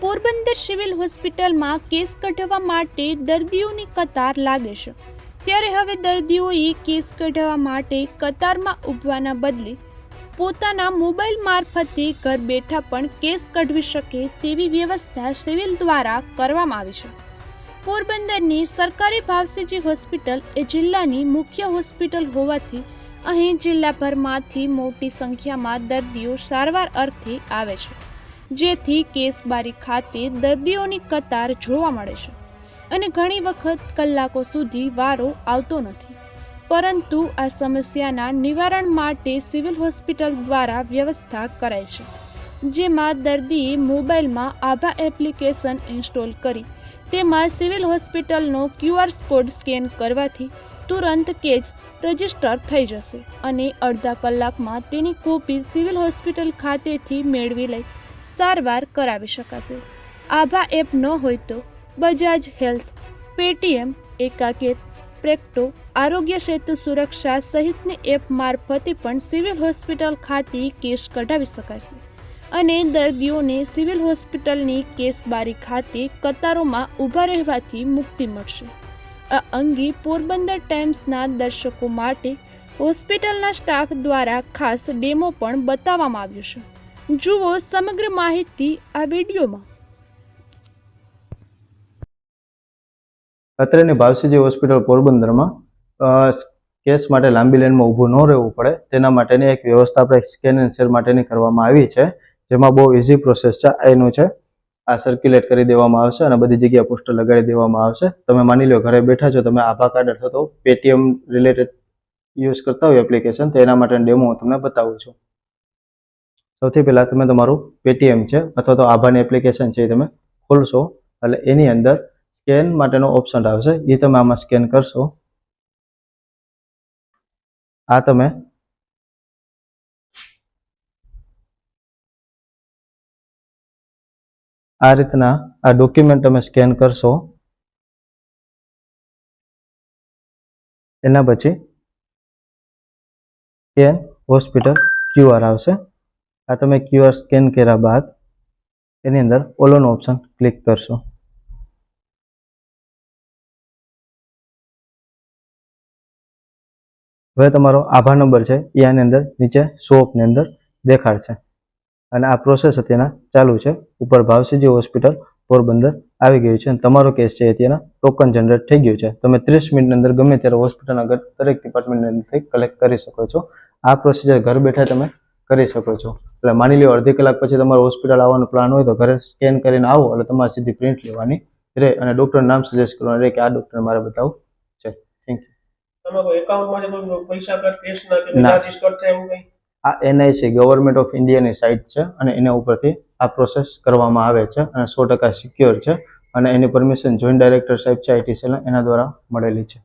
Porbandar civil હોસ્પિટલમાં case કઢાવવા માટે દર્દીઓની કતાર લાગે છે. ત્યારે હવે દર્દીઓએ કેસ કઢાવવા માટે કતારમાં ઊભવાના બદલે પોતાના મોબાઈલ મારફતે ઘર બેઠા પણ કેસ કઢવી શકે તેવી વ્યવસ્થા સિવિલ દ્વારા કરવામાં આવી છે. પોરબંદરની સરકારી ભાવસીજી હોસ્પિટલ એ જિલ્લાની મુખ્ય હોસ્પિટલ હોવાથી અહીં જિલ્લાભરમાંથી મોટી સંખ્યામાં દર્દીઓ સારવાર અર્થે આવે છે. જેથી કેસબારી ખાતે દર્દીઓની કતાર જોવા મળે છે. અને ઘણી વખત કલાકો સુધી વારો આવતો નથી. પરંતુ આ સમસ્યાના નિવારણ માટે સિવિલ હોસ્પિટલ દ્વારા વ્યવસ્થા કરાય છે. જેમાં દર્દીએ મોબાઈલમાં આભા એપ્લિકેશન ઇન્સ્ટોલ કરી, તેમાં સિવિલ હોસ્પિટલનો ક્યુઆર કોડ સ્કેન કરવાથી તુરંત કેસ રજિસ્ટર થઈ જશે અને અડધા કલાકમાં તેની કોપી સિવિલ હોસ્પિટલ ખાતેથી મેળવી લઈ સારવાર કરાવી શકાશે. આભા એપ ન હોય તો બજાજ હેલ્થ, પેટીએમ, એકાકેત પ્રેક્ટો આરોગ્ય સેતુ સુરક્ષા સહિતની એપ મારફતે પણ સિવિલ હોસ્પિટલ ખાતે કેસ કઢાવી શકાશે. અને દર્દીઓને સિવિલ હોસ્પિટલની કેસબારી ખાતે કતારોમાં ઊભા રહેવાથી મુક્તિ મળશે. આ અંગે પોરબંદર ટાઈમ્સના દર્શકો માટે હોસ્પિટલના સ્ટાફ દ્વારા ખાસ ડેમો પણ બતાવવામાં આવ્યો છે. જુઓ સમગ્ર માહિતી આ વિડીયોમાં. અત્રેની ભાવસીજી હોસ્પિટલ પોરબંદરમાં કેસ માટે લાંબી લાઈનમાં ઊભું ન રહેવું પડે. તેના માટેની એક વ્યવસ્થા આપણે સ્કેન એન્ડ સેલ માટેની કરવામાં આવી છે, જેમાં બહુ ઇઝી પ્રોસેસ છે એનું છે. આ સર્ક્યુલેટ કરી દેવામાં આવશે અને બધી જગ્યાએ પોસ્ટર લગાડી દેવામાં આવશે. તમે માની લો ઘરે બેઠા છો, તમે આભા કાર્ડ અથવા તો પેટીએમ રિલેટેડ યુઝ કરતા હોય એપ્લિકેશન તો એના માટે ડેમો હું તમને બતાવું છું. સૌથી પહેલાં તમે તમારું પેટીએમ છે અથવા તો આભાની એપ્લિકેશન છે એ તમે ખોલશો. એટલે એની અંદર સ્કેન માટેનો ઓપ્શન આવશે. એ તમે આમાં સ્કેન કરશો. આ તમે આ રીતના આ ડોક્યુમેન્ટ તમે સ્કેન કરશો. એના પછી સ્કેન હોસ્પિટલ ક્યુઆર આવશે. આ તમે ક્યુઆર સ્કેન કર્યા બાદ એની અંદર ઓલોનો ઓપ્શન ક્લિક કરશો. હવે તમારો આભાર નંબર છે, એ આની અંદર નીચે શોપની અંદર દેખાડશે અને આ પ્રોસેસ અત્યારના ચાલુ છે, ઉપર ભાવસીજી હોસ્પિટલ પોરબંદર આવી ગયું છે અને તમારો કેસ છે અત્યારના ટોકન જનરેટ થઈ ગયું છે. તમે ત્રીસ મિનિટની અંદર ગમે ત્યારે હોસ્પિટલના દરેક ડિપાર્ટમેન્ટની અંદરથી કલેક્ટ કરી શકો છો. આ પ્રોસિજર ઘર બેઠા તમે કરી શકો છો. એટલે માની લો અડધી કલાક પછી તમારે હોસ્પિટલ આવવાનો પ્લાન હોય તો ઘરે સ્કેન કરીને આવો એટલે તમારે સીધી પ્રિન્ટ લેવાની રહે અને ડૉક્ટરનું નામ સજેસ્ટ કરવાનું રહે કે આ ડૉક્ટર મારે બતાવવું છે થેન્ક યુ આ એનઆઈસી ગવર્મેન્ટ ઓફ ઇન્ડિયાની સાઇટ છે અને એના ઉપરથી આ પ્રોસેસ કરવામાં આવે છે અને સો ટકા સિક્યોર છે અને એની પરમિશન જોઈન્ટ ડાયરેક્ટર સાહેબ છે સેલ એના દ્વારા મળેલી છે.